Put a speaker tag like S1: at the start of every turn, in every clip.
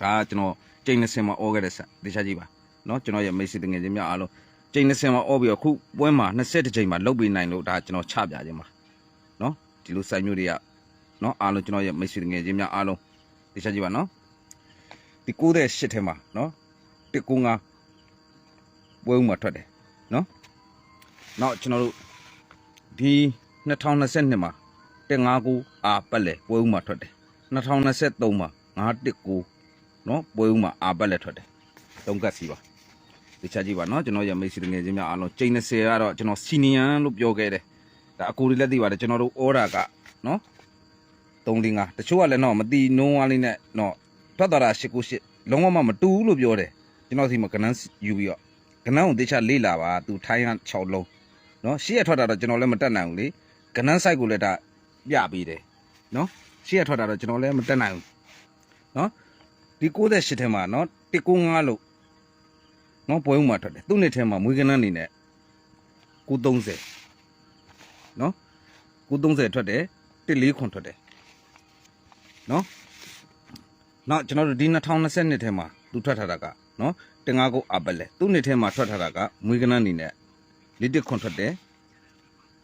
S1: ဒါကကျွန်တော်ကျိန်20မှာအော်ခဲ့တဲ့ဆက်တခြားကြည့်ပါနော်ကျွန်တော်ရဲ့မိတ်ဆွေတငယ်ချင်းများအားလုံးကျိန်20မှာအော်ပြီးတော့ခုပွဲမှာ20ချိန်မှာလုတ်ပြီးနိုင်လို့ဒါကျွန်တော်ချပြခြင်းပါနော်ဒီလိုစိုက်မျိုးတွေကနော်အားလုံးကျွန်တော်ရဲ့မိတ်ဆွေတငယ်ချင်းများအားလုံးတခြားကြည့်ပါနော်ဒီ98ထဲမှာနော်195ပွဲဥမှာထွက်တယ်နော်နောက်ကျွန်တော်တို့ဒီ2022မှာ159အာပတ်လေပွဲဥမှာထွက်တယ်2023မှာ919 နော်ပွဲဥမှာအာပတ်လေထွက်တယ်သုံးကတ်စီပါတခြားကြည့်ပါနော်ကျွန်တော်ရဲ့မိတ်ဆွေငယ်ချင်းများအားလုံးချိန်20ကတော့ကျွန်တော်စီနီယန်လို့ပြောခဲ့တယ်ဒါအကူတွေလည်းသိပါတယ်ကျွန်တော်တို့အော်ဒါကနော်305တချို့ကလည်းတော့မတီနုံးဝါးလေးနဲ့တော့ထွက်သွားတာ898လုံးဝမမတူဘူးလို့ပြောတယ်ကျွန်တော်စီမှာကနန်းယူပြီးတော့ကနန်းကိုတေချာလေးလာပါသူထိုင်းက6လုံးနော်ရှေ့ရထွက်တာတော့ကျွန်တော်လည်းမတက်နိုင်ဘူးလေကနန်း site ကိုလည်းဒါပြပေးတယ်နော်ရှေ့ရထွက်တာတော့ကျွန်တော်လည်းမတက်နိုင်ဘူးနော် ဒီ68ထဲမှာနော်195လို့နော်ပွဲဥမှာထွက်တယ်သူ့နှစ်ထဲမှာမွေးကနန်းနေနဲ့930နော်930ထွက်တယ်140ခွန်ထွက်တယ်နော်နောက်ကျွန်တော်တို့ဒီ2020ထဲမှာသူထွက်ထားတာကနော်တင်ငါးကိုအပလဲသူ့နှစ်ထဲမှာထွက်ထားတာကမွေးကနန်းနေနဲ့လစ်1ခွန်ထွက်တယ်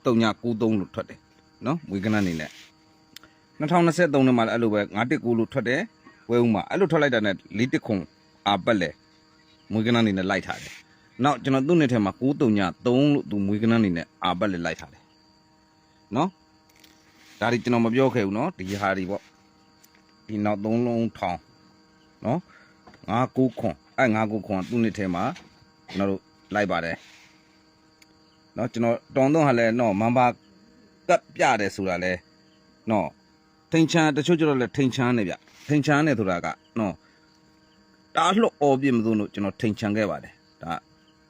S1: 3993လို့ထွက်တယ်နော်မွေးကနန်းနေနဲ့2023ထဲမှာလည်းအဲ့လိုပဲ919လို့ထွက်တယ် ဝဲဦးမှာအဲ့လိုထွက်လိုက်တာနဲ့လေးတခုံအာပက်လေမွေးကနန်းနေနဲ့လိုက်ထားတယ်နောက်ကျွန်တော်သူ့နှစ်ထဲမှာ9တုံည3လို့သူမွေးကနန်းနေနဲ့အာပက်လေလိုက်ထားတယ်နော်ဒါတွေကျွန်တော်မပြောခဲ့ဘူးနော်ဒီဟာတွေပေါ့ဒီနောက်3လုံးထောင်နော်9 9ခွန်အဲ့9 9ခွန်သူ့နှစ်ထဲမှာကျွန်တော်တို့လိုက်ပါတယ်နော်ကျွန်တော်တောင်သွန်းဟာလဲနော်မန်ပါကပ်ပြတယ်ဆိုတာလဲနော်ထိန်ချန်တချို့ကျတော့လဲထိန်ချန်နေဗျ ထိန်ချမ်းနေဆိုတာကနော်တားလှော့အော်ပြစ်မလို့ကျွန်တော်ထိန်ချန်ခဲ့ပါတယ်ဒါ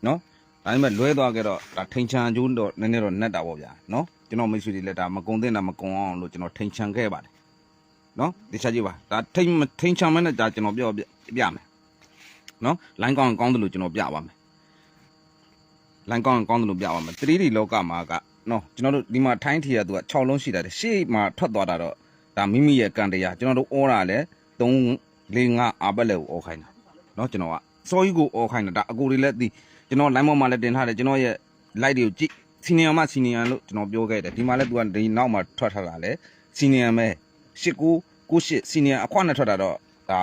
S1: နော်ဒါပေမဲ့လွဲသွားခဲ့တော့ဒါထိန်ချန်ကျိုးတော့နည်းနည်းတော့နှက်တာပေါ့ဗျာနော်ကျွန်တော်မိတ်ဆွေတွေလည်းဒါမကုံသင့်တာမကုံအောင်လို့ကျွန်တော်ထိန်ချန်ခဲ့ပါတယ်နော်တခြားကြည့်ပါဒါထိန်ထိန်ချန်မနဲ့ဒါကျွန်တော်ပြောပြမယ်နော်လိုင်းကောင်းကောင်းတယ်လို့ကျွန်တော်ပြပါမယ်လိုင်းကောင်းကောင်းတယ်လို့ပြပါမယ် 3D လောကမှာကနော်ကျွန်တော်တို့ဒီမှာထိုင်းထီရသူက6လုံးရှိတာတယ်ရှေ့မှာထွက်သွားတာတော့ ဒါမိမိရဲ့ကံတရားကျွန်တော်တို့အော်တာလဲ3 4 5အာပတ်လဲကိုအော်ခိုင်းတာနော်ကျွန်တော်ကစောကြီးကိုအော်ခိုင်းတာဒါအကူတွေလည်းသိကျွန်တော် line ပေါ်မှာလည်းတင်ထားတယ်ကျွန်တော်ရဲ့ light တွေကိုကြည့်စီနီယံမစီနီယံလို့ကျွန်တော်ပြောခဲ့တယ်ဒီမှာလည်းသူကဒီနောက်မှာထွက်ထားတာလဲစီနီယံပဲ89 98စီနီယံအခွနဲ့ထွက်တာတော့ဒါ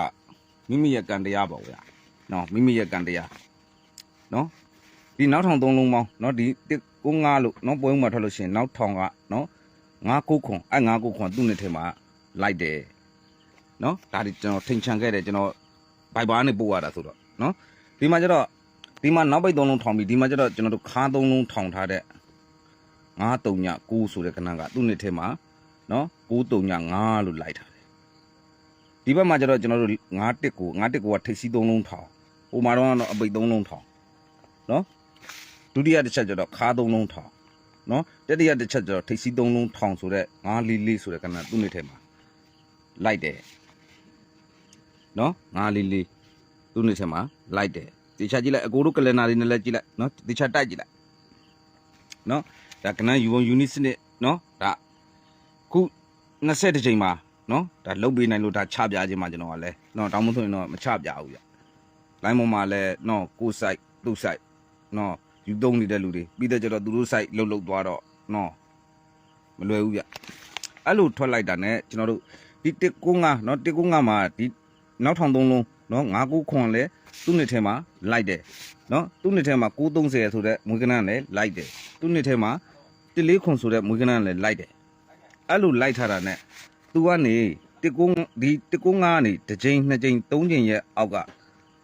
S1: မိမိရဲ့ကံတရားပေါ့ဗျာနော်မိမိရဲ့ကံတရားနော် ဒီနောက်ထောင်သုံးလုံးပေါင်းเนาะဒီ195လို့เนาะပွဲဥမှာထွက်လို့ရှိရင်နောက်ထောင်ကเนาะ9ခွန်အဲ့9ခွန်သူ့နှစ်ထဲမှာ လိုက်တယ်နော်ဒါဒီကျွန်တော်ထိန်ချန်ခဲ့တယ်ကျွန်တော်ဘိုက်ဘာနဲ့ပို့ရတာဆိုတော့နော်ဒီမှာကျတော့ဒီမှာနောက်ပိတ်သုံးလုံးထောင်ပြီးဒီမှာကျတော့ကျွန်တော်တို့ခါသုံးလုံးထောင်ထားတဲ့9 3 9ဆိုတဲ့ခဏကသူ့နှစ်ထဲမှာနော်9 3 9လို့လိုက်ထားတယ်ဒီဘက်မှာကျတော့ကျွန်တော်တို့9 1ကို9 1ကိုကထိပ်စီးသုံးလုံးထောင်ဟိုမှာတော့အပိတ်သုံးလုံးထောင်နော်ဒုတိယတစ်ချက်ကျတော့ခါသုံးလုံးထောင်နော်တတိယတစ်ချက်ကျတော့ထိပ်စီးသုံးလုံးထောင်ဆိုတဲ့9 4 4ဆိုတဲ့ခဏသူ့နှစ်ထဲမှာ လိုက်တယ်နော်ငါးလေးလေးသူ့နေထဲမှာလိုက်တယ်ဒီချက်ကြည့်လိုက်အကိုတို့ကလန်နာလေးနဲ့လည်းကြည့်လိုက်နော်ဒီချက်တိုက်ကြည့်လိုက်နော်ဒါကဏ္ဍယူဝန်ယူနစ်စနစ်နော်ဒါခု20ချိန်မှာနော်ဒါလုတ်ပေးနိုင်လို့ဒါချပြခြင်းမှာကျွန်တော်ကလည်းနော်တောင်းမဆိုရင်တော့မချပြဘူးဗျလိုင်းပေါ်မှာလည်းနော်ကိုယ် site သူ့ site နော်ယူသုံးနေတဲ့လူတွေပြီးတော့ကျတော့သူတို့ site လှုပ်လှုပ်သွားတော့နော်မလွယ်ဘူးဗျအဲ့လိုထွက်လိုက်တာ ਨੇ ကျွန်တော်တို့ ဒီ195နော်195မှာဒီနောက်ထောင်သုံးလုံးနော်59ခွန်လဲသူ့နှစ်ထဲမှာလိုက်တယ်နော်သူ့နှစ်ထဲမှာ930ဆိုတဲ့မွေးကနန်းလဲလိုက်တယ်သူ့နှစ်ထဲမှာ14ခွန်ဆိုတဲ့မွေးကနန်းလဲလိုက်တယ်အဲ့လိုလိုက်ထားတာ ਨੇ သူကနေ195ဒီ195ကနေတစ်ချိန်နှစ်ချိန်သုံးချိန်ရဲ့အောက်က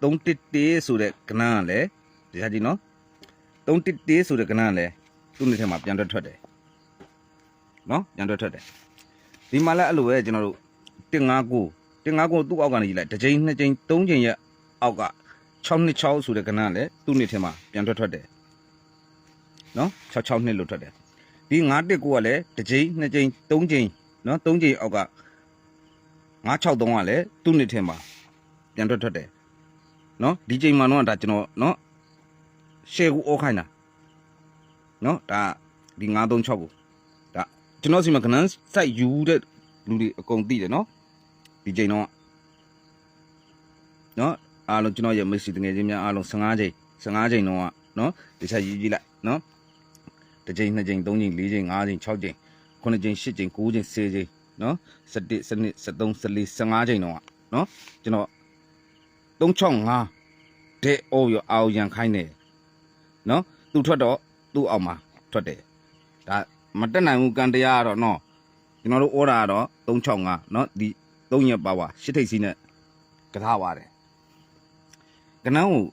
S1: 311ဆိုတဲ့ကနန်းကလည်းဒီဟာကြီးနော်311ဆိုတဲ့ကဏ္ဍကလည်းသူ့နှစ်ထဲမှာပြန်ထွက်ထွက်တယ်နော်ပြန်ထွက်ထွက်တယ်ဒီမှာလည်းအဲ့လိုပဲကျွန်တော်တို့ 159 159သူ့အောက်ကနေကြီးလိုက်တစ်ချိန်နှစ်ချိန်သုံးချိန်ရဲ့အောက်က626ဆိုတဲ့ကဏ္ဍကလည်းသူ့နှစ်ထဲမှာပြန်ထွက်ထွက်တယ်နော်66နှစ်လို့ထွက်တယ်ဒီ919ကလည်းတစ်ချိန်နှစ်ချိန်သုံးချိန်နော်သုံးချိန်အောက်က963ကလည်းသူ့နှစ်ထဲမှာပြန်ထွက်ထွက်တယ်နော်ဒီချိန်မှာတော့ဒါကျွန်တော်နော်ရှယ်ကိုအော်ခိုင်းတာနော်ဒါဒီ936ကိုဒါကျွန်တော်စီမှာကနန်းစိုက်ယူတဲ့ လူတွေအကုန်သိတယ်နော်ဒီချိန်တော့အားလုံးကျွန်တော်ရဲ့မိတ်ဆွေတငယ်ချင်းများအားလုံး15ချိန်15ချိန်တော့နော်တခြားယူကြည့်လိုက်နော်တစ်ချိန်နှစ်ချိန်သုံးချိန်လေးချိန်ငါးချိန်6ချိန်9ချိန်10ချိန်9ချိန်10ချိန်နော်17 12 13 14 15ချိန်တော့နော်ကျွန်တော်365တဲ့အော်ရအောင်ရန်ခိုင်းတယ်နော်သူထွက်တော့သူ့အောင်မှာထွက်တယ်ဒါမတက်နိုင်ဘူးကန်တရားကတော့နော် ကျွန်တော်တို့ဩတာကတော့365နော်ဒီ3ရက်ပါဝါရှစ်ထိပ်စီးနဲ့ကထားပါတယ်ကနန်းကို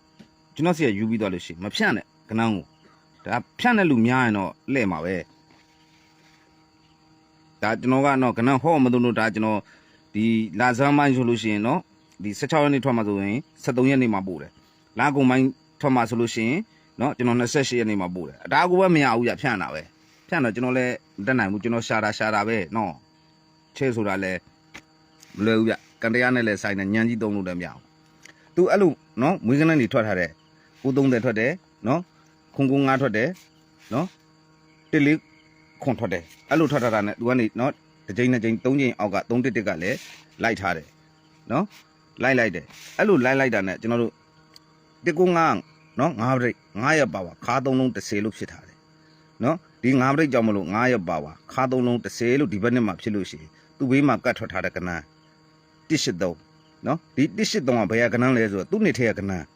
S1: ကျွန်တော်စီကယူပြီးသွားလို့ရှိရင်မဖြန့်နဲ့ကနန်းကိုဒါဖြန့်တဲ့လူများရင်တော့လှဲ့မှာပဲဒါကျွန်တော်ကတော့ကနန်းဟောမလို့ဒါကျွန်တော်ဒီလာဇမ်းမိုင်းဆိုလို့ရှိရင်နော်ဒီ16ရက်နေ့ထွက်မှာဆိုရင်73ရက်နေ့မှာပို့တယ်လာကုန်မိုင်းထွက်မှာဆိုလို့ရှိရင်နော်ကျွန်တော်28ရက်နေ့မှာပို့တယ်ဒါကိုပဲမရဘူးရဖြန့်တာပဲ ဖြန့်တော့ကျွန်တော်လည်းမတက်နိုင်ဘူးကျွန်တော်ရှာတာရှာတာပဲနော်ချဲဆိုတာလည်းမလွယ်ဘူးဗျကန်တရားနဲ့လည်းဆိုင်နေညံကြီးသုံးလို့လည်းမရဘူးသူအဲ့လိုနော်မွေးကနန်းတွေထွက်ထားတဲ့930ထွက်တယ်နော်ခုံကုန်း9ထွက်တယ်နော်တစ်လေးခွန်ထွက်တယ်အဲ့လိုထွက်ထားတာနဲ့သူကနေနော်တစ်ချိန်နှစ်ချိန်သုံးချိန်အောက်က3တစ်တစ်ကလည်းလိုက်ထားတယ်နော်လိုက်လိုက်တယ်အဲ့လိုလိုက်လိုက်တာနဲ့ကျွန်တော်တို့တစ်ကုန်း9နော်9ပြိတ်9ရက်ပါပါခါသုံးလုံး30လို့ဖြစ်ထားတယ်နော် ဒီ9ပြိတ်ကြောင့်မလို့9ရက်ပါပါခါသုံးလုံး30လို့ဒီဘက်နှစ်မှာဖြစ်လို့ရှိရင်သူ့ဘေးမှာကတ်ထွက်ထားတဲ့ကနန်း183နော်ဒီ183ကဘယ်ကကနန်းလဲဆိုတော့သူ့နှစ်ထဲကကနန်း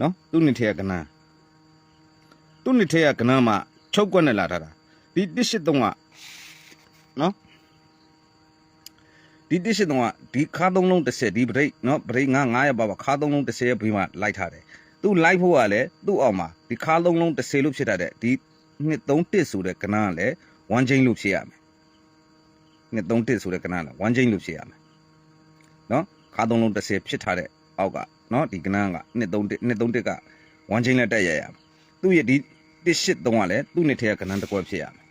S1: နော်သူ့နှစ်ထဲကကနန်းသူ့နှစ်ထဲကကနန်းမှာချုပ်ကွက်နဲ့လာထားတာဒီ183ကနော်ဒီ183ကဒီခါသုံးလုံး30ဒီပရိတ်နော်ပရိတ်9 9ရက်ပါပါခါသုံးလုံး30ရဲ့ဘေးမှာလိုက်ထားတယ်သူ့လိုက်ဖို့ကလည်းသူ့အောက်မှာဒီခါသုံးလုံး30လို့ဖြစ်တာတဲ့ဒီ နှစ်31ဆိုတဲ့ကနန်းကလည်း1 chain လို့ဖြစ်ရမယ်နှစ်31ဆိုတဲ့ကနန်းကလည်း1 chain လို့ဖြစ်ရမယ်နော်ခါသုံးလုံး30ဖြစ်ထားတဲ့အောက်ကနော်ဒီကနန်းကနှစ်31နှစ်31က1 chain နဲ့တက်ရရမယ်သူ့ရဲ့ဒီ183ကလည်းသူ့နှစ်ထဲကကနန်းတစ်ကွက်ဖြစ်ရမယ်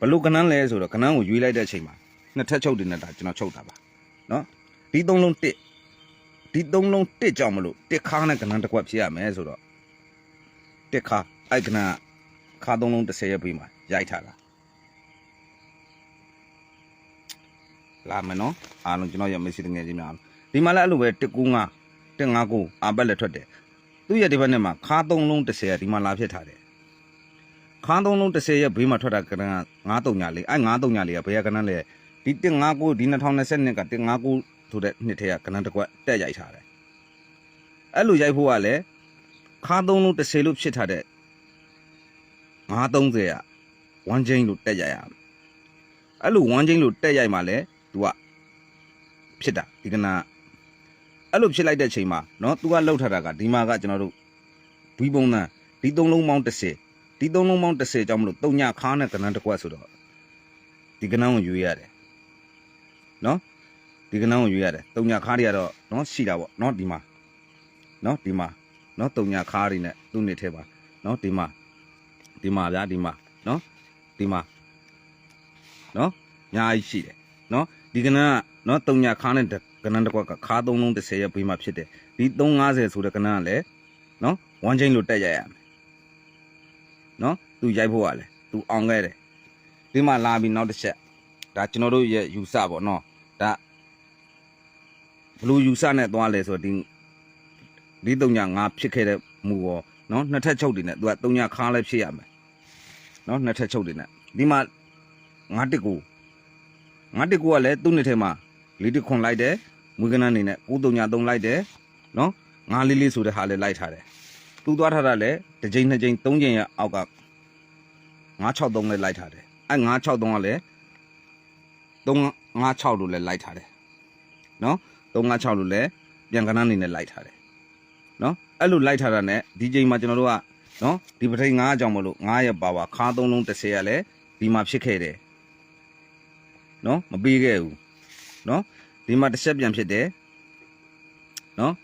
S1: ဘလို့ကနန်းလဲဆိုတော့ကနန်းကိုရွေးလိုက်တဲ့အချိန်မှာနှစ်ထပ်ချုပ်တင်နေတာကျွန်တော်ချုပ်တာပါနော်ဒီသုံးလုံး1ဒီသုံးလုံး1ကြောင့်မလို့တစ်ခါနဲ့ကနန်းတစ်ကွက်ဖြစ်ရမယ်ဆိုတော့တစ်ခါအဲ့ကနန်းက ခါသုံးလုံး30ရဲ့ပြီးမှာရိုက်ထားတာလာမယ်နော်အားလုံးကျွန်တော်ရမေ့စီတငယ်ချင်းများဒီမှာလည်းအဲ့လိုပဲ195 159အာဘက်လက်ထွက်တယ်သူ့ရဲ့ဒီဘက်နဲ့မှာခါသုံးလုံး30ရဲ့ဒီမှာလာဖြစ်ထားတယ်ခါသုံးလုံး30ရဲ့ဘေးမှာထွက်တာကနန်းက934အဲ့934ကဘယ်ကကနန်းလဲဒီ159ဒီ2022က159ဆိုတဲ့နှစ်ထဲကကနန်းတစ်ကွက်တက်ရိုက်ထားတယ်အဲ့လိုရိုက်ဖို့ကလည်းခါသုံးလုံး30လို့ဖြစ်ထားတဲ့ 930က1 chain လို့တက်ရိုက်ရမယ်အဲ့လို1 chain လို့တက်ရိုက်မှလည်း तू ကဖြစ်တာဒီကနန်းအဲ့လိုဖြစ်လိုက်တဲ့ချိန်မှာเนาะ तू ကလှုပ်ထားတာကဒီမှာကကျွန်တော်တို့ဘီပုံသန်းဒီသုံးလုံးပေါင်း30ဒီသုံးလုံးပေါင်း30ကြောင့်မလို့တုံညခါနဲ့ကနန်းတစ်ကွက်ဆိုတော့ဒီကနန်းကိုယူရတယ်နော်ဒီကနန်းကိုယူရတယ်တုံညခါတွေကတော့နော်ရှိတာပေါ့နော်ဒီမှာနော်ဒီမှာနော်တုံညခါတွေနဲ့သူ့နေထဲပါနော်ဒီမှာ ဒီမှာဗျာဒီမှာနော်ဒီမှာနော်ညာကြီးရှိတယ်နော်ဒီကနန်းကနော်တုံညခါနဲ့ကနန်းတစ်ကွက်ကခါသုံးလုံး30ရဲ့ဘေးမှာဖြစ်တယ်ဒီ350ဆိုတဲ့ကနန်းကလည်းနော်ဝမ်းချင်းလို့တက်ရရမယ်နော်သူရိုက်ဖို့ကလည်းသူအောင်ခဲ့တယ်ဒီမှာလာပြီးနောက်တစ်ချက်ဒါကျွန်တော်တို့ရဲ့ယူဆပေါ့နော်ဒါဘလူယူဆနဲ့သွားလဲဆိုတော့ဒီဒီတုံညာငါဖြစ်ခဲ့တဲ့မူရောနော်နှစ်ထပ်ချုပ်တွေနဲ့သူကတုံညာခါလဲဖြစ်ရမယ် နော်နှစ်ထပ်ချုပ်တွေနဲ့ဒီမှာငါတစ်ကူငါတစ်ကူကလည်းသူ့နှစ်ထဲမှာလေးတစ်ခွန်လိုက်တယ်မွေးကနန်းနေနဲ့ကိုတုံညာသုံးလိုက်တယ်နော်ငါလေးလေးဆိုတဲ့ဟာလည်းလိုက်ထားတယ်သူသွားထားတာလည်းတစ်ချိန်နှစ်ချိန်သုံးချိန်ရအောက်က963လည်းလိုက်ထားတယ်အဲ963ကလည်း356လို့လည်းလိုက်ထားတယ်နော်356လို့လည်းပြန်ကနန်းနေနဲ့လိုက်ထားတယ်နော်အဲ့လိုလိုက်ထားတာ ਨੇ ဒီချိန်မှာကျွန်တော်တို့က နော်ဒီပထိန်9အကြောင်းမလို့9ရက်ပါပါခါ3လုံး30ရလဲဒီမှာဖြစ်ခဲ့တယ်နော်မပေးခဲ့ဘူးနော်ဒီမှာတစ်ချက်ပြန်ဖြစ်တယ်နော်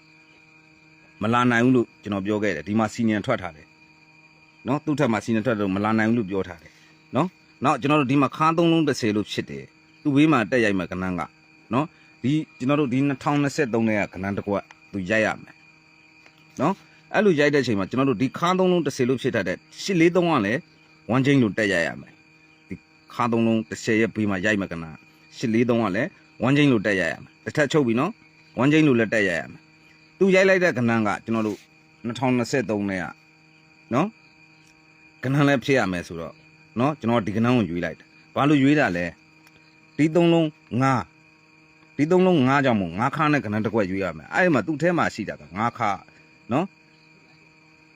S1: မလာနိုင်ဘူးလို့ကျွန်တော်ပြောခဲ့တယ်ဒီမှာစီနီယံထွက်ထားတယ်နော်သူ့ထက်မှာစီနီယံထွက်တော့မလာနိုင်ဘူးလို့ပြောထားတယ်နော်နောက်ကျွန်တော်တို့ဒီမှာခါ3လုံး30လို့ဖြစ်တယ်သူ့ဘေးမှာတက်ရိုက်မှာကနန်းကနော်ဒီကျွန်တော်တို့ဒီ2023နဲ့ကကနန်းတစ်ကွက်သူရိုက်ရမယ်နော် အဲ့လိုရိုက်တဲ့အချိန်မှာကျွန်တော်တို့ဒီခါ3လုံး30လို့ဖြစ်တတ်တဲ့843ကလည်း1 chain လို့တက်ရိုက်ရမယ်ဒီခါ3လုံး30ရဲ့ဘေးမှာရိုက်မှာကနန်း843ကလည်း1 chain လို့တက်ရိုက်ရမယ်တစ်ထပ်ချုပ်ပြီနော်1 chain လို့လည်းတက်ရိုက်ရမယ်သူရိုက်လိုက်တဲ့ကဏ္ဍကကျွန်တော်တို့2023နဲ့ကနော်ကဏ္ဍလည်းဖြစ်ရမယ်ဆိုတော့နော်ကျွန်တော်ဒီကဏ္ဍကိုရွေးလိုက်တယ်ဘာလို့ရွေးတာလဲဒီသုံးလုံးငါဒီသုံးလုံးငါကြောင့်မို့ငါခါနဲ့ကဏ္ဍတစ်ခွက်ရွေးရမယ်အဲ့ဒီမှာသူ့ထဲမှာရှိတာကငါခါနော်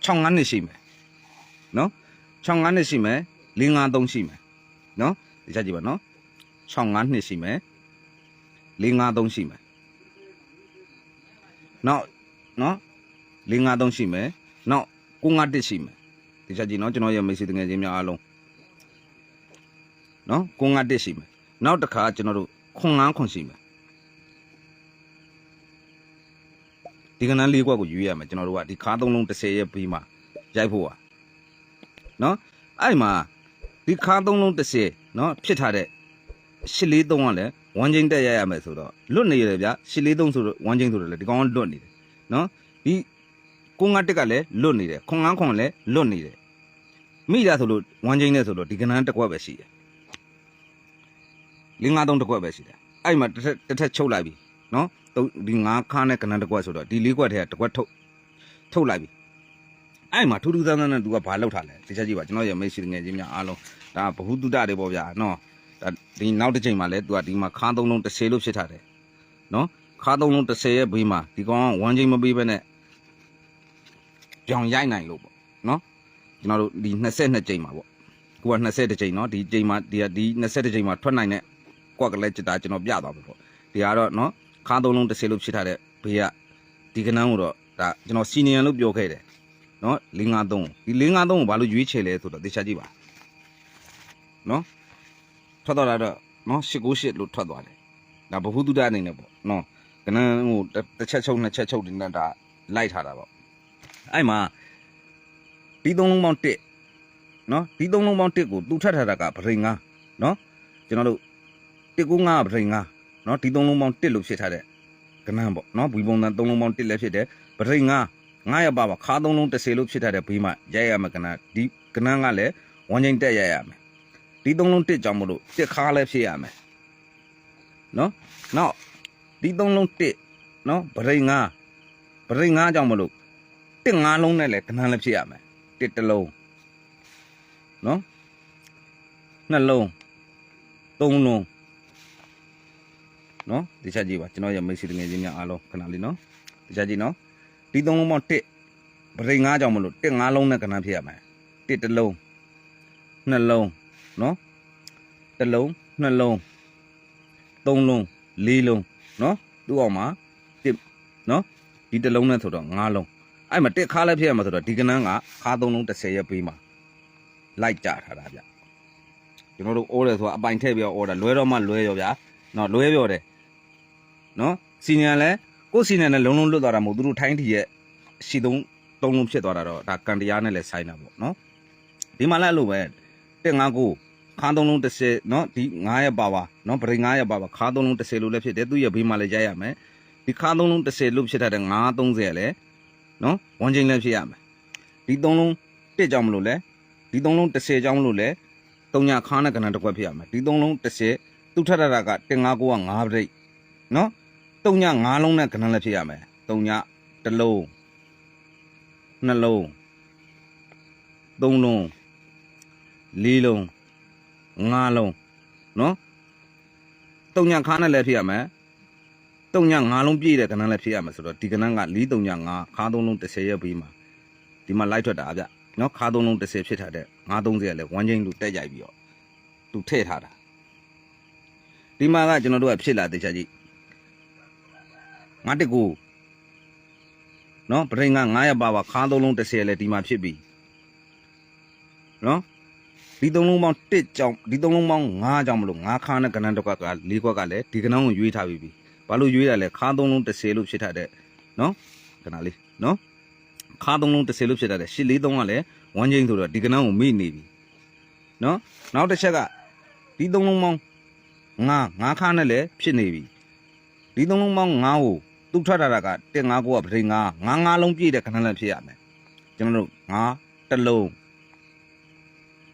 S1: 6ငါနှစ်ရှိမယ်နော်6ငါနှစ်ရှိမယ်4 5 3ရှိမယ်နော်ဒီချက်ကြည့်ပါနော်6 5နှစ်ရှိမယ်4 5 3ရှိမယ်နောက်နော်4 5 3ရှိမယ်နောက်9 5 1ရှိမယ်ဒီချက်ကြည့်နော်ကျွန်တော်ရဲ့မိတ်ဆွေတငယ်ချင်းများအားလုံးနော်9 5 1ရှိမယ်နောက်တစ်ခါကျွန်တော်တို့ခွန်9ခွန်ရှိမယ် ဒီကနန်းလေးကွက်ကိုယူရမယ်ကျွန်တော်တို့ကဒီခါသုံးလုံး30ရဲ့ဘေးမှာရိုက်ဖို့อ่ะနော်အဲ့မှာဒီခါသုံးလုံး30နော်ဖြစ်ထားတဲ့843ကလည်းဝမ်းချင်းတက်ရရမယ်ဆိုတော့လွတ်နေရတယ်ဗျ843ဆိုတော့ဝမ်းချင်းဆိုတော့လေဒီကောင်ကလွတ်နေတယ်နော်ဒီကိုငါတက်ကလည်းလွတ်နေတယ်ခွန်ငန်းခွန်လည်းလွတ်နေတယ်မိတာဆိုလို့ဝမ်းချင်းနဲ့ဆိုလို့ဒီကနန်းတစ်ကွက်ပဲရှိတယ်လင်းငါသုံးတစ်ကွက်ပဲရှိတယ်အဲ့မှာတစ်ထက်တစ်ထက်ချုပ်လိုက်ပြီ နော်သုံးဒီငါခါနဲ့ကနန်းတစ်ကွက်ဆိုတော့ဒီလေးကွက်ထဲကတစ်ကွက်ထုတ်ထုတ်လိုက်ပြီအဲ့မှာထူးထူးဆန်းဆန်းနဲ့သူကဘာလောက်ထားလဲတခြားကြည့်ပါကျွန်တော်ရဲ့မိတ်ဆွေငယ်ချင်းများအားလုံးဒါဘ ഹു တုတတွေပေါ့ဗျာနော်ဒါဒီနောက်တစ်ချိန်မှာလဲသူကဒီမှာခါသုံးလုံး30လို့ဖြစ်ထားတယ်နော်ခါသုံးလုံး30ရဲ့ဘေးမှာဒီကောင်ကဝမ်းချင်းမပေးဘဲနဲ့ပြောင်ရိုက်နိုင်လို့ပေါ့နော်ကျွန်တော်တို့ဒီ22ချိန်မှာပေါ့ကိုက20ချိန်နော်ဒီချိန်မှာဒီကဒီ20ချိန်မှာထွက်နိုင်တဲ့ကွက်ကလေးจิตတာကျွန်တော်ပြသွားပြီပေါ့ဒီကတော့နော် ခါသုံးလုံး30လို့ဖြစ်ထားတဲ့ဘေးကဒီကနန်းကိုတော့ဒါကျွန်တော်စီနီယံလို့ပြောခဲ့တယ်နော်553ဒီ553ကိုဘာလို့ရွေးချယ်လဲဆိုတော့သေချာကြည့်ပါနော်ထွက်သွားတာတော့နော်898လို့ထွက်သွားတယ်ဒါဘ ഹു တုဒအနေနဲ့ပေါ့နော်ကနန်းဟိုတစ်ချက်ချုပ်နှစ်ချက်ချုပ်တင်တာလိုက်ထားတာပေါ့အဲ့မှာဒီသုံးလုံးပေါင်း1နော်ဒီသုံးလုံးပေါင်း1ကိုသူထွက်ထားတာကဗရိန်9နော်ကျွန်တော်တို့195ဗရိန်9 နော်ဒီသုံးလုံးပေါင်း1လို့ဖြစ်ထားတဲ့ကနန်းပေါ့နော်ဘီပုံစံသုံးလုံးပေါင်း1လည်းဖြစ်တယ်ဗရိန်9 9ရပါပါခါသုံးလုံး30လို့ဖြစ်ထားတဲ့ဘေးမှာရိုက်ရမယ်ကနန်းဒီကနန်းကလည်းဝမ်းချင်းတက်ရိုက်ရမယ်ဒီသုံးလုံး1ကြောင့်မလို့1ခါလည်းဖြစ်ရမယ်နော်နောက်ဒီသုံးလုံး1နော်ဗရိန်9ဗရိန်9ကြောင့်မလို့1 5လုံးနဲ့လည်းကနန်းလည်းဖြစ်ရမယ်1တစ်လုံးနော်နှလုံးသုံးလုံး နော်ဒီချက်ကြည့်ပါကျွန်တော်ရဲ့မိတ်ဆွေတငယ်ချင်းများအားလုံးခဏလေးနော်ဒီချက်ကြည့်နော်ဒီသုံးလုံးပေါင်း1ဗရိန်9ကြောင့်မလို့1 5လုံးနဲ့ကနန်းဖြစ်ရမယ်1တစ်လုံးနှလုံးနော်တစ်လုံးနှလုံးသုံးလုံးလေးလုံးနော်သူ့အောင်မှာ1နော်ဒီတစ်လုံးနဲ့ဆိုတော့5လုံးအဲ့မှာတစ်ခါလည်းဖြစ်ရမှာဆိုတော့ဒီကနန်းကခါသုံးလုံး30ရဲ့ပေးမှာလိုက်ကြထားတာဗျကျွန်တော်တို့အော်တယ်ဆိုတာအပိုင်ထည့်ပြီးအော်တာလွဲတော့မှလွဲရောဗျာနော်လွဲပြောတယ် နော်စီနီယံလည်းကိုယ်စီနီယံနဲ့လုံးလုံးလွတ်သွားတာမဟုတ်သူတို့ထိုင်းထီရဲ့ရှီသုံးသုံးလုံးဖြစ်သွားတာတော့ဒါကန်တရားနဲ့လည်းဆိုင်တာပေါ့နော်ဒီမှာလည်းအဲ့လိုပဲတက်ငါကိုခါသုံးလုံး30နော်ဒီ9ရက်ပါပါနော်ဗရိ9ရက်ပါပါခါသုံးလုံး30လို့လည်းဖြစ်တယ်သူ့ရဲ့ဘေးမှာလည်းရိုက်ရမယ်ဒီခါသုံးလုံး30လို့ဖြစ်တတ်တဲ့930လည်းနော်ဝန်ချင်းလည်းဖြစ်ရမယ်ဒီသုံးလုံးတစ်ကြောင်မလို့လဲဒီသုံးလုံး30ကြောင်မလို့လဲတုံညာခါနဲ့ကဏ္ဍတစ်ခွက်ဖြစ်ရမယ်ဒီသုံးလုံး30သူ့ထက်တာကတင်9ကိုက9ပြိတ်နော် တုံညာ9လုံးနဲ့ကဏ္ဍလည်းဖြစ်ရမယ်တုံညာတစ်လုံးနှလုံးသုံးလုံးလေးလုံးငါးလုံးနော်တုံညာခါနဲ့လည်းဖြစ်ရမယ်တုံညာငါးလုံးပြည့်တဲ့ကဏ္ဍလည်းဖြစ်ရမယ်ဆိုတော့ဒီကဏ္ဍက4တုံညာ5ခါသုံးလုံး30ရဲ့ပြီးမှာဒီမှာလိုက်ထွက်တာဗျနော်ခါသုံးလုံး30ဖြစ်ထားတဲ့930ကလည်း1ချင်းလူတက်ကြိုက်ပြီးတော့သူထည့်ထားတာဒီမှာကကျွန်တော်တို့ကဖြစ်လာတဲ့ချက်ကြီး ငါတကူနော်ပရိငါ900ပါပါခါသုံးလုံး30လည်းဒီမှာဖြစ်ပြီနော်ဒီသုံးလုံးပေါင်း1ကြောင်ဒီသုံးလုံးပေါင်း5ကြောင်မလို့5ခါနဲ့ကဏ္ဍတစ်ခွက်က4ခွက်ကလည်းဒီကဏ္ဍကိုရွေးထားပြီးပြီဘာလို့ရွေးရလဲခါသုံးလုံး30လို့ဖြစ်ထားတဲ့နော်ခဏလေးနော်ခါသုံးလုံး30လို့ဖြစ်ထားတဲ့8 4 3ကလည်း1ချင်းဆိုတော့ဒီကဏ္ဍကိုမိနေပြီနော်နောက်တစ်ချက်ကဒီသုံးလုံးပေါင်း5 5ခါနဲ့လည်းဖြစ်နေပြီဒီသုံးလုံးပေါင်း5ကို သူ့ထွက်တာက1 5 9ကပထမ5 5 5လုံးပြည့်တဲ့ကဏ္ဍလည်းဖြစ်ရမယ်ကျွန်တော်တို့5တစ်လုံး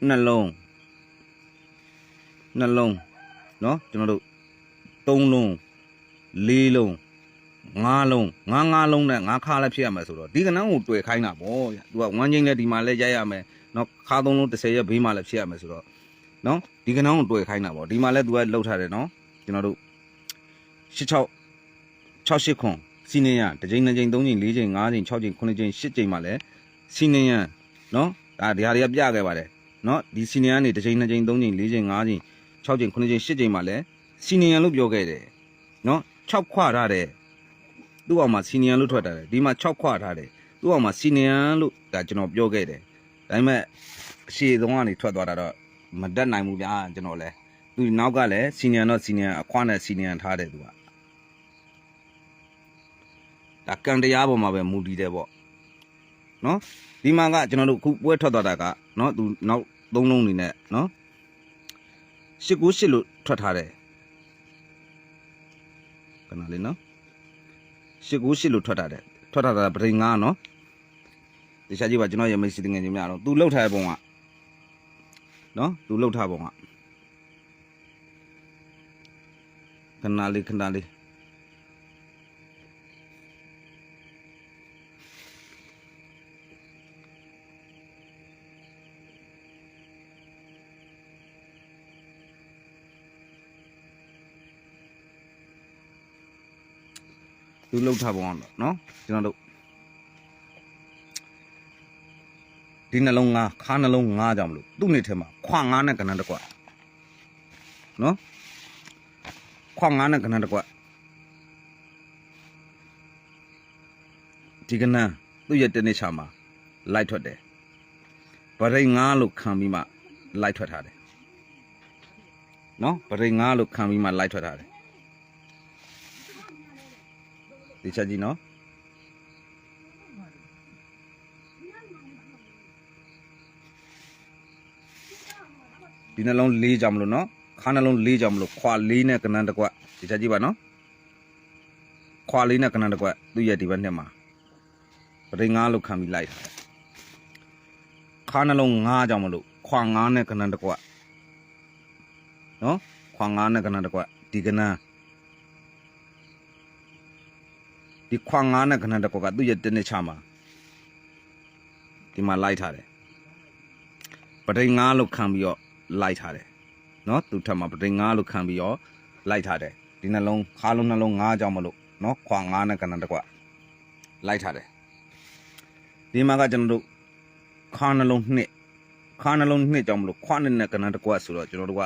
S1: နှလုံးနှလုံးเนาะကျွန်တော်တို့သုံးလုံးလေးလုံး ငါးလုံးငါးငါးလုံးနဲ့ငါးခါလည်းဖြစ်ရမယ်ဆိုတော့ဒီကနန်းကိုတွေ့ခိုင်းတာပေါ့ဗျသူကဝမ်းချင်းနဲ့ဒီမှာလည်းရိုက်ရမယ်နော်ခါသုံးလုံး30ရက်ဘေးမှာလည်းဖြစ်ရမယ်ဆိုတော့နော်ဒီကနန်းကိုတွေ့ခိုင်းတာပေါ့ဒီမှာလည်းသူကလှုပ်ထားတယ်နော်ကျွန်တော်တို့86 68ခွန်စီနေရတစ်ချိန်နှစ်ချိန်သုံးချိန်လေးချိန်ငါးချိန်6ချိန်9ချိန်10ချိန်မှာလည်းစီနေရနော်ဒါဒီဟာတွေကပြခဲ့ပါတယ်နော်ဒီစီနေရနေတစ်ချိန်နှစ်ချိန်သုံးချိန်လေးချိန်ငါးချိန်6ချိန်9ချိန်10ချိန်မှာလည်းစီနေရလို့ပြောခဲ့တယ်နော်6ခွထားတယ်သူ့အောင်မှာစီနေရလို့ထွက်တာတယ်ဒီမှာ6ခွထားတယ်သူ့အောင်မှာစီနေရလို့ဒါကျွန်တော်ပြောခဲ့တယ်ဒါပေမဲ့အရှိသုံးကနေထွက်သွားတာတော့မတက်နိုင်ဘူးဗျာကျွန်တော်လည်းသူနောက်ကလည်းစီနီယံတော့စီနီယံအခွားနဲ့စီနီယံထားတယ်သူက ဒါကံတရားပေါ်မှာပဲမူတည်တယ်ပေါ့နော်ဒီမှာကကျွန်တော်တို့ခုပွဲထွက်သွားတာကနော်သူနောက်သုံးလုံးနေနဲ့နော်ရှစ်ကူးရှစ်လို့ထွက်ထားတယ်ခဏလေးနော်ရှစ်ကူးရှစ်လို့ထွက်ထားတယ်ထွက်ထားတာပရိငါနော်တခြားကြီးပါကျွန်တော်ရမိတ်စီတငယ်ချင်းများတော့သူလှုပ်ထားတဲ့ပုံကနော်သူလှုပ်ထားပုံကခဏလေးခဏလေး သူလှုပ်ထားပုံအောင်နော်ကျွန်တော်တို့ဒီနှလုံးငါးခါနှလုံးငါးကြောင့်မလို့သူ့နေထဲမှာခွန်ငါးနဲ့ကဏ္ဍတကွနော်ခွန်ငါးနဲ့ကဏ္ဍတကွဒီကဏ္ဍသူ့ရဲ့တနစ်ချာမှာလိုက်ထွက်တယ်ဗရိတ်ငါးလို့ခံပြီးမှလိုက်ထွက်ထားတယ်နော်ဗရိတ်ငါးလို့ခံပြီးမှလိုက်ထွက်ထားတယ် ဒီချက်ကြီးနော်ဒီနှလုံးလေးကြောင်မလို့နော်ခါနှလုံးလေးကြောင်မလို့ခွာလေးနဲ့ကနန်းတစ်ကွက်ဒီချက်ကြီးပါနော်ခွာလေးနဲ့ကနန်းတစ်ကွက်သူ့ရဲ့ဒီဘက်နှစ်မှာပရိငါလို့ခံပြီးလိုက်တာခါနှလုံးငါးကြောင်မလို့ခွာငါးနဲ့ကနန်းတစ်ကွက်နော်ခွာငါးနဲ့ကနန်းတစ်ကွက်ဒီကနန်း ဒီခွာငါးနဲ့ခဏတစ်ကောကသူ့ရဲ့တနစ်ချမှာဒီမှာလိုက်ထားတယ်ပဋိငါးလို့ခံပြီးတော့လိုက်ထားတယ်နော်သူထက်မှာပဋိငါးလို့ခံပြီးတော့လိုက်ထားတယ်ဒီနှလုံးခါလုံးနှလုံးငါးကြောင့်မလို့နော်ခွာငါးနဲ့ခဏတစ်ကောလိုက်ထားတယ်ဒီမှာကကျွန်တော်တို့ခါနှလုံးနှစ်ခါနှလုံးနှစ်ကြောင့်မလို့ခွာနဲ့နဲ့ခဏတစ်ကောဆိုတော့ကျွန်တော်တို့က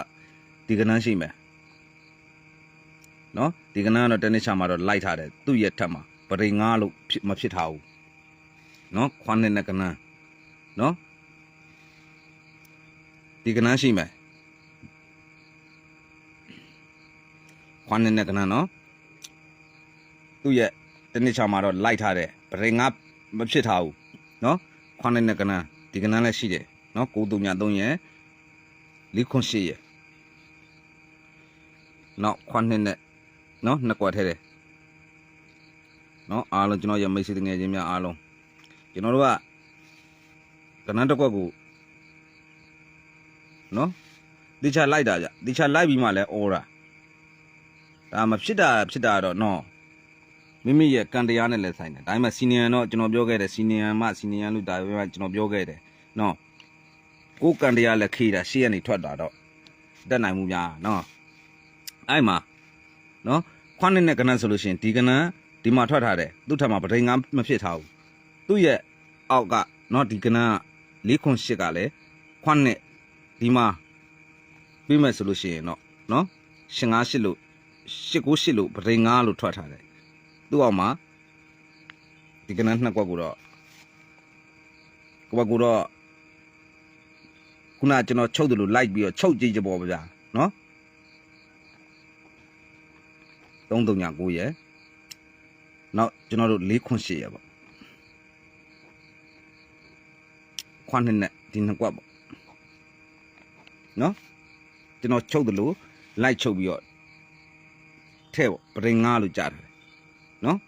S1: ဒီကနန်းရှိမယ်နော်ဒီကနန်းကတော့တနစ်ချမှာတော့လိုက်ထားတယ်သူ့ရဲ့ထက်မှာ ပရိငါလို့မဖြစ်ထားဘူးနော်ခွန်းနဲ့ကနန်းနော်ဒီကနန်းရှိမယ်ခွန်းနဲ့ကနန်းနော်သူ့ရဲ့တနစ်ချာမှာတော့လိုက်ထားတယ်ပရိငါမဖြစ်ထားဘူးနော်ခွန်းနဲ့ကနန်းဒီကနန်းလည်းရှိတယ်နော်9 3 3ရဲ့၄ခွန်းရှိရဲ့နောက်ခွန်းနဲ့နော်နှစ်ကွက်ထဲတယ် နော်အားလုံးကျွန်တော်ရမိတ်ဆွေတငယ်ချင်းများအားလုံးကျွန်တော်တို့ကကနန်းတစ်ခွက်ကိုနော်တိချလိုက်တာကြတိချလိုက်ပြီးမှလဲအော်တာဒါမဖြစ်တာဖြစ်တာတော့နော်မိမိရဲ့ကံတရားနဲ့လည်းဆိုင်တယ်ဒါပေမဲ့စီနီယံတော့ကျွန်တော်ပြောခဲ့တယ်စီနီယံမှစီနီယံလို့ဒါပေမဲ့ကျွန်တော်ပြောခဲ့တယ်နော်ကိုယ်ကံတရားလည်းခေးတာရှေ့ကနေထွက်တာတော့တက်နိုင်မှုများနော်အဲ့မှာနော်ခွန်းနဲ့နဲ့ကနန်းဆိုလို့ရှိရင်ဒီကနန်း ဒီမှာထွက်ထားတယ်သူ့ထက်မှာပဒိန်ငါမဖြစ်ထားဘူးသူ့ရဲ့အောက်ကနော်ဒီကနန်းက၄ခွန်၈ကလည်းခွန်းနဲ့ဒီမှာပြီးမယ်ဆိုလို့ရှိရင်တော့နော်ရှင်၅၈လို့၈၉၈လို့ပဒိန်ငါလို့ထွက်ထားတယ်သူ့အောက်မှာဒီကနန်းနှစ်ကွက်ကိုတော့ကွက်ကိုတော့ခုနကျွန်တော်ချုပ်တယ်လို့လိုက်ပြီးတော့ချုပ်ကြည့်ကြပေါ့ဗျာနော်၃၃၉ရဲ့ နောက်ကျွန်တော်တို့၄ခွန်၈ရပေါ့ခွန်နှစ်နဲ့ဒီနှစ်ကွက်ပေါ့နော်ကျွန်တော်ချုပ်တယ်လို့လိုက်ချုပ်ပြီးတော့ထဲပေါ့ပရင်ငါလို့ကြားတယ်နော်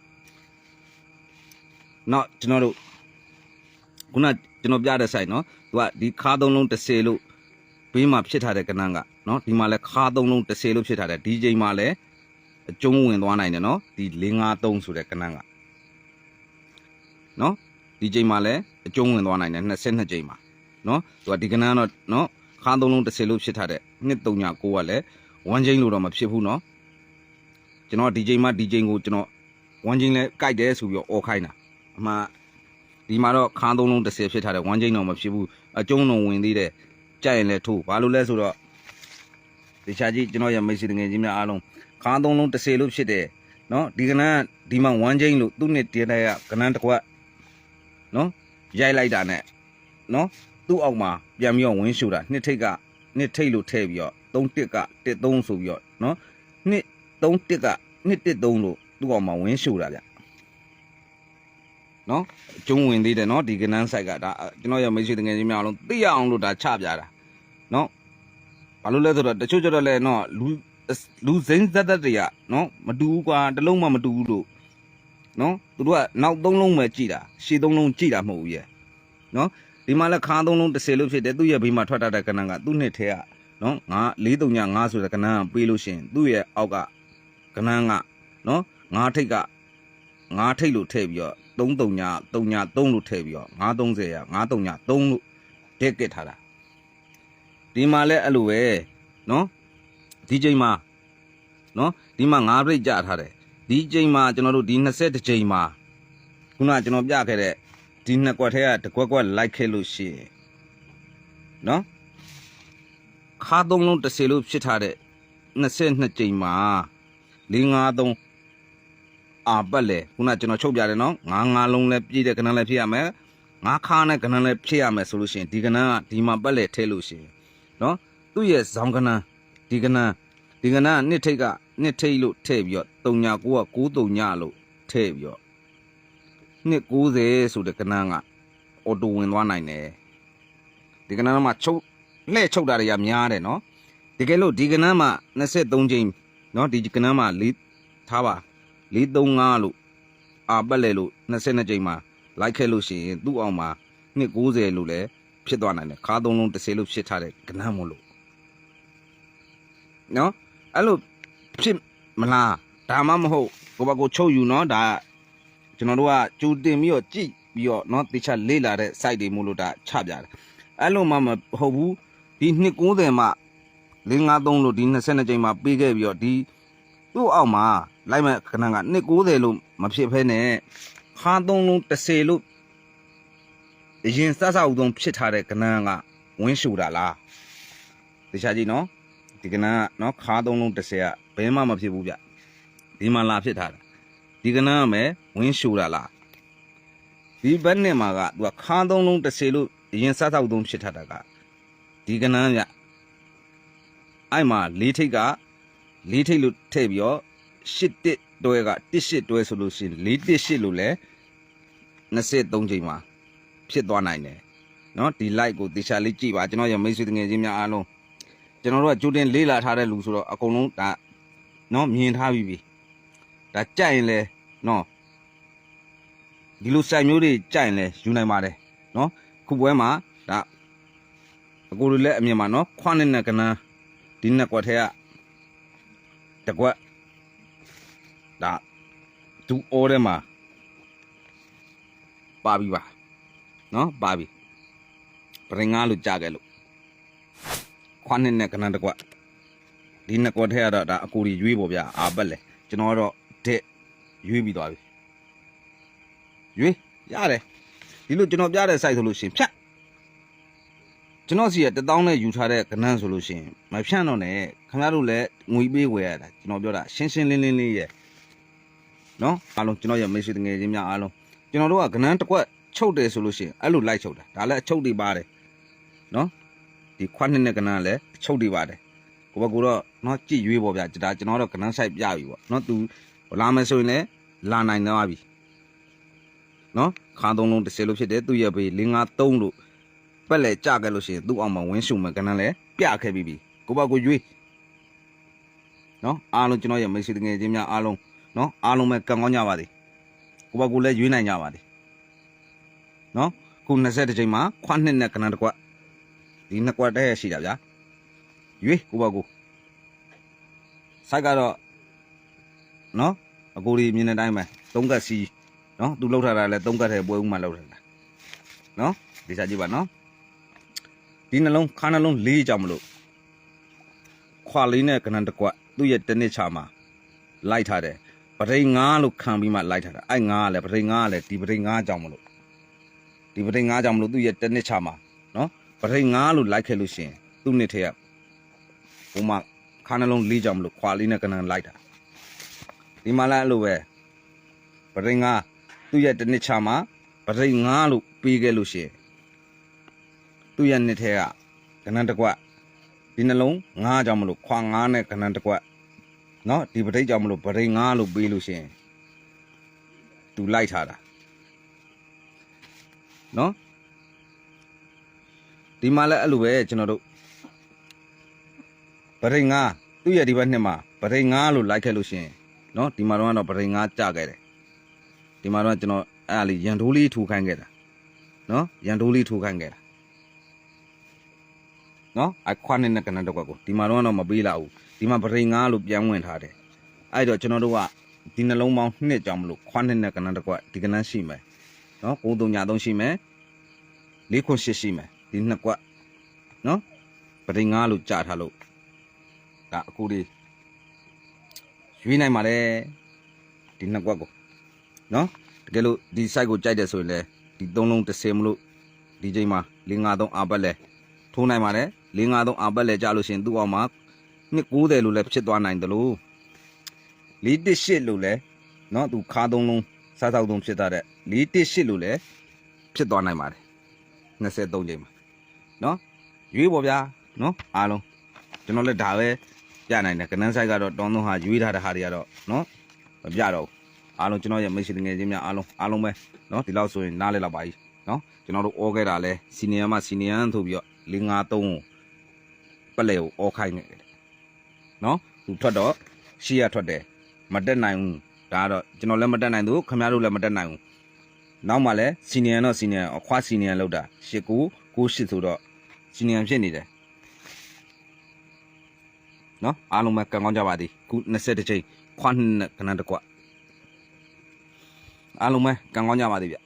S1: နောက်ကျွန်တော်တို့ခုနကျွန်တော်ပြတဲ့ site နော်သူကဒီခါသုံးလုံး30လို့ဘေးမှာဖြစ်ထားတဲ့ကဏ္ဍကနော်ဒီမှာလဲခါသုံးလုံး30လို့ဖြစ်ထားတယ်ဒီချိန်မှာလဲ အကျုံးဝင်သွားနိုင်တယ်နော်ဒီ653ဆိုတဲ့ကဏ္ဍကနော်ဒီချိန်မှာလည်းအကျုံးဝင်သွားနိုင်တယ်22ချိန်မှာနော်သူကဒီကဏ္ဍကတော့နော်ခါသုံးလုံး30လို့ဖြစ်ထားတဲ့239ကလည်း1ချိန်လို့တော့မဖြစ်ဘူးနော်ကျွန်တော်ဒီချိန်မှာဒီချိန်ကိုကျွန်တော်1ချိန်လဲကြိုက်တယ်ဆိုပြီးတော့អော်ခိုင်းတာအမှဒီမှာတော့ခါသုံးလုံး30ဖြစ်ထားတဲ့1ချိန်တော့မဖြစ်ဘူးအကျုံးလုံးဝင်သေးတယ်ကြိုက်ရင်လည်းထိုးဘာလို့လဲဆိုတော့တခြားကြီးကျွန်တော်ရမိတ်ဆွေငယ်ချင်းများအားလုံး ခါသုံးလုံး30လို့ဖြစ်တယ်နော်ဒီကဏ္ဍဒီမှာ1ချိန်လို့သူ့နှစ်တင်းတဲ့ကကဏ္ဍတစ်ခွက်နော်ရိုက်လိုက်တာနဲ့နော်သူ့အောက်မှာပြန်ပြီးတော့ဝင်းရှူတာနှစ်ထိတ်ကနှစ်ထိတ်လို့ထည့်ပြီးတော့3တစ်ကတစ်3ဆိုပြီးတော့နော်နှစ်3တစ်ကနှစ်တစ်3လို့သူ့အောက်မှာဝင်းရှူတာဗျနော်အကျုံးဝင်သေးတယ်နော်ဒီကနန်းဆိုင်ကဒါကျွန်တော်ရမိတ်ဆွေတငယ်ချင်းများအောင်လို့သိရအောင်လို့ဒါချပြတာနော်ဘာလို့လဲဆိုတော့တချို့ကျတော့လဲနော်လူ လူစိမ့်သက်သက်တွေကနော်မတူဘူးကွာတစ်လုံးမှမတူဘူးလို့နော်သူတို့ကနောက်သုံးလုံးပဲကြည်တာရှေ့သုံးလုံးကြည်တာမဟုတ်ဘူးရဲ့နော်ဒီမှာလဲခါသုံးလုံး30လို့ဖြစ်တယ်သူ့ရဲ့ဘေးမှာထွက်တာတဲ့ကဏ္ဍကသူ့နှစ်ထဲကနော်ငါ439ဆိုတဲ့ကဏ္ဍကပေးလို့ရှရင်သူ့ရဲ့အောက်ကကဏ္ဍကနော်ငါထိတ်ကငါထိတ်လို့ထည့်ပြီးတော့339 39 3လို့ထည့်ပြီးတော့930ရ939 3လို့တက်ကစ်ထားတာဒီမှာလဲအဲ့လိုပဲနော် ဒီချိန်မှာနော်ဒီမှာ9ပြိတ်ကြထားတယ်ဒီချိန်မှာကျွန်တော်တို့ဒီ20ချိန်မှာခုနကကျွန်တော်ပြခဲ့တဲ့ဒီနှစ်ကွက်ထဲကတစ်ကွက်ကွက်လိုက်ခဲ့လို့ရှိရင်နော်ခါသုံးလုံး30လို့ဖြစ်ထားတဲ့22ချိန်မှာ453အာပတ်လေခုနကျွန်တော်ချုပ်ပြတယ်နော်ငါးငါးလုံးလည်းပြည့်တဲ့ကဏ္ဍလည်းဖြစ်ရမယ်ငါးခါနဲ့ကဏ္ဍလည်းဖြစ်ရမယ်ဆိုလို့ရှိရင်ဒီကဏ္ဍကဒီမှာပတ်လေထဲလို့ရှိရင်နော်သူ့ရဲ့ဇောင်းကဏ္ဍ ဒီကဏ္ဍဒီကဏ္ဍကနှစ်ထိတ်ကနှစ်ထိတ်လို့ထည့်ပြီးတော့3ညာ9က9 3ညာလို့ထည့်ပြီးတော့နှစ်90ဆိုတဲ့ကဏ္ဍကအော်တိုဝင်သွားနိုင်တယ်ဒီကဏ္ဍမှာချုပ်လှဲ့ချုပ်တာတွေကများတယ်နော်တကယ်လို့ဒီကဏ္ဍမှာ23ချိန်နော်ဒီကဏ္ဍမှာလေးထားပါ435လို့အာပတ်လေလို့22ကြိမ်မှာလိုက်ခဲ့လို့ရှိရင်သူ့အောင်မှာနှစ်90လို့လည်းဖြစ်သွားနိုင်တယ်ခါသုံးလုံး30လို့ဖြစ်ထားတဲ့ကဏ္ဍမို့လို့ နော်အဲ့လိုဖြစ်မလားဒါမှမဟုတ်ကိုဘကိုချုပ်ယူနော်ဒါကျွန်တော်တို့ကကြိုတင်ပြီးတော့ကြည့်ပြီးတော့နော်တေချာလေးလာတဲ့ site တွေမို့လို့ဒါချပြတယ်အဲ့လိုမှမဟုတ်ဘူးဒီနှစ်90မှာ453လို့ဒီ22ကြိမ်မှာပေးခဲ့ပြီးတော့ဒီသူ့အောက်မှာလိုက်မဲ့ခဏကနှစ်90လို့မဖြစ်ဖဲနဲ့ခါသုံးလုံး30လို့အရင်စစအုပ်ဆုံးဖြစ်ထားတဲ့ကဏ္ဍကဝင်းရှူတာလားတခြားကြည့်နော် ဒီကဏ္ဍကနော်ခါသုံးလုံး30ကဘယ်မှမဖြစ်ဘူးဗျဒီမှာလာဖြစ်ထားတာဒီကဏ္ဍကမယ်ဝင်းရှူတာလားဒီဘက်နဲ့မှာကသူကခါသုံးလုံး30လို့အရင်စစအုပ်ဆုံးဖြစ်ထားတာကဒီကဏ္ဍဗျအဲ့မှာလေးထိတ်ကလေးထိတ်လို့ထည့်ပြီးတော့ရှစ်တစ်တွဲကတစ်ရှစ်တွဲဆိုလို့ရှိရင်လေးတစ်ရှစ်လို့လဲ23ချိန်မှာဖြစ်သွားနိုင်တယ်เนาะဒီ light ကိုတေချာလေးကြည့်ပါကျွန်တော်ရမိတ်ဆွေတငယ်ချင်းများအားလုံး ကျွန်တော်တို့ကကြိုတင်လေ့လာထားတဲ့လူဆိုတော့အကုန်လုံးဒါနော်မြင်ထားပြီးပြီဒါကြိုက်ရင်လဲနော်ဒီလိုစိုက်မျိုးတွေကြိုက်ရင်လဲယူနိုင်ပါတယ်နော်ခုပွဲမှာဒါအကိုတို့လည်းအမြင်ပါနော်ခွန်းနဲ့နဲ့ကနန်းဒီနှစ်ကွက်ထဲကတကွက်ဒါသူ့အော်ထဲမှာပါပြီပါနော်ပါပြီပရင်ငါလို့ကြာခဲ့လို့ ခွန်းနဲ့ကနန်းတကွက်ဒီနှစ်ကွက်ထဲကတော့ဒါအကူကြီးရွေးပေါ့ဗျာအာပက်လေကျွန်တော်ကတော့တဲ့ရွေးပြီးသွားပြီရွေးရတယ်ဒီလိုကျွန်တော်ပြတဲ့ site ဆိုလို့ရှိရင်ဖြတ်ကျွန်တော်စီက1000နဲ့ယူထားတဲ့ကနန်းဆိုလို့ရှိရင်မဖြန့်တော့နဲ့ခင်ဗျားတို့လည်းငွေပေးဝယ်ရတာကျွန်တော်ပြောတာရှင်းရှင်းလင်းလင်းလေးရဲ့နော်အားလုံးကျွန်တော်ရဲ့မိတ်ဆွေတငယ်ချင်းများအားလုံးကျွန်တော်တို့ကကနန်းတစ်ကွက်ချုပ်တယ်ဆိုလို့ရှိရင်အဲ့လိုလိုက်ချုပ်တာဒါလည်းအချုပ်တွေပါတယ်နော် ဒီခွန်းနှစ်နဲ့ကနန်းလည်းအချုပ်တွေပါတယ်ကိုဘကူတော့နော်ကြည့်ရွေးပေါ့ဗျာဒါကျွန်တော်တော့ကနန်းဆိုင်ပြပြီပေါ့နော်သူလာမယ်ဆိုရင်လည်းလာနိုင်တော့ပြီနော်ခါသုံးလုံးတစ်စလို့ဖြစ်တယ်သူ့ရဲ့ဘေး5 3လို့ပက်လေကြခဲ့လို့ရှိရင်သူ့အောင်မှာဝင်းရှုံမယ်ကနန်းလည်းပြခဲ့ပြီးပြီကိုဘကူရွေးနော်အားလုံးကျွန်တော်ရဲ့မိတ်ဆွေတငယ်ချင်းများအားလုံးနော်အားလုံးပဲကံကောင်းကြပါသည်ကိုဘကူလည်းရွေးနိုင်ကြပါသည်နော်ခု20ချိန်မှာခွန်းနှစ်နဲ့ကနန်းတစ်ကွက် ဒီနှစ်ကွက်တည်းရှိတာဗျာရွေးကိုဘကူစိုက်ကတော့နော်အကိုဒီမြင်တဲ့အတိုင်းပဲသုံးကတ်စီနော်သူလှုပ်ထားတာလဲသုံးကတ်ထဲပွဲဦးမှလှုပ်ထားတာနော်ဒီစားကြည့်ပါနော်ဒီနှလုံးခါနှလုံးလေးကြောင်မလို့ခွာလေးနဲ့ကနန်တကွသူ့ရဲ့တစ်နှစ်ချာမှာလိုက်ထားတယ်ပရိငါလို့ခံပြီးမှလိုက်ထားတာအဲ့ငါကလည်းပရိငါကလည်းဒီပရိငါကြောင်မလို့ဒီပရိငါကြောင်မလို့သူ့ရဲ့တစ်နှစ်ချာမှာနော် ပထိန်ငါလို့လိုက်ခဲ့လို့ရှင်သူ့နှစ်ထဲကဟိုမှာခါနှလုံးလေးကြောင်မလို့ခွာလေးနဲ့ကနန်လိုက်တာဒီမှာလည်းအဲ့လိုပဲပထိန်ငါသူ့ရဲ့တနစ်ချာမှာပထိန်ငါလို့ပေးခဲ့လို့ရှင်သူ့ရဲ့နှစ်ထဲကကနန်တကွဒီနှလုံးငါကြောင်မလို့ခွာငါနဲ့ကနန်တကွနော်ဒီပထိန်ကြောင်မလို့ပထိန်ငါလို့ပေးလို့ရှင်သူလိုက်ထားတာနော် ဒီမှာလည်းအဲ့လိုပဲကျွန်တော်တို့ပရိငါသူ့ရဲ့ဒီဘက်နှစ်မှာပရိငါလို့လိုက်ခဲ့လို့ရှိရင်နော်ဒီမှာတော့ကတော့ပရိငါကြခဲ့တယ်ဒီမှာတော့ကျွန်တော်အဲ့ဒါလေးရန်တိုးလေးထူခိုင်းခဲ့တာနော်ရန်တိုးလေးထူခိုင်းခဲ့တာနော်အခွားနဲ့နဲ့ကနတော့ကိုဒီမှာတော့တော့မပေးလာဘူးဒီမှာပရိငါလို့ပြန်ဝင်ထားတယ်အဲ့တော့ကျွန်တော်တို့ကဒီနှလုံးပေါင်းနှစ်ကြောင်မလို့ခွားနဲ့နဲ့ကနတော့ဒီကနန်းရှိမယ်နော်ကိုသုံးညာသုံးရှိမယ်လေးခွန်းရှစ်ရှိမယ် ဒီနှစ်ကွက်နော်ပရိငါလို့ကြာထားလို့ဒါအခုလေးရွေးနိုင်ပါလေဒီနှစ်ကွက်ကိုနော်တကယ်လို့ဒီ site ကိုကြိုက်တယ်ဆိုရင်လည်းဒီသုံးလုံး30မလို့ဒီချိန်မှာ553အာပတ်လဲထိုးနိုင်ပါတယ်553အာပတ်လဲကြာလို့ရှိရင်သူ့အောက်မှာနှစ်90လို့လည်းဖြစ်သွားနိုင်တယ်လို့418လို့လည်းနော်သူခါသုံးလုံးစားသောက်သုံးဖြစ်သွားတဲ့418လို့လည်းဖြစ်သွားနိုင်ပါတယ်23ချိန်မှာ နော်ရွေးပေါ်ဗျာနော်အားလုံးကျွန်တော်လည်းဒါပဲပြနိုင်တယ်ကနန်းဆိုင်ကတော့တောင်းသုံးဟာရွေးထားတဲ့ဟာတွေကတော့နော်မပြတော့ဘူးအားလုံးကျွန်တော်ရဲ့မိတ်ဆွေတငယ်ချင်းများအားလုံးအားလုံးပဲနော်ဒီလောက်ဆိုရင်နားလဲလောက်ပါပြီနော်ကျွန်တော်တို့အောခဲ့တာလဲစီနီယံမှာစီနီယံဆိုပြီးတော့၄၅၃ကိုပလဲကိုအောခိုင်းနေတယ်နော်သူထွက်တော့ရှေ့ရထွက်တယ်မတက်နိုင်ဘူးဒါကတော့ကျွန်တော်လည်းမတက်နိုင်သူခင်ဗျားတို့လည်းမတက်နိုင်ဘူးနောက်မှလည်းစီနီယံတော့စီနီယံအခွားစီနီယံလောက်တာ၈၉၉၈ဆိုတော့ စီနီယံဖြစ်နေတယ်နော်အားလုံးပဲကံကောင်းကြပါသည်ခု20ချိန်ခွန်းနဲ့ခဏတကွအားလုံးပဲကံကောင်းကြပါသည်ဗျ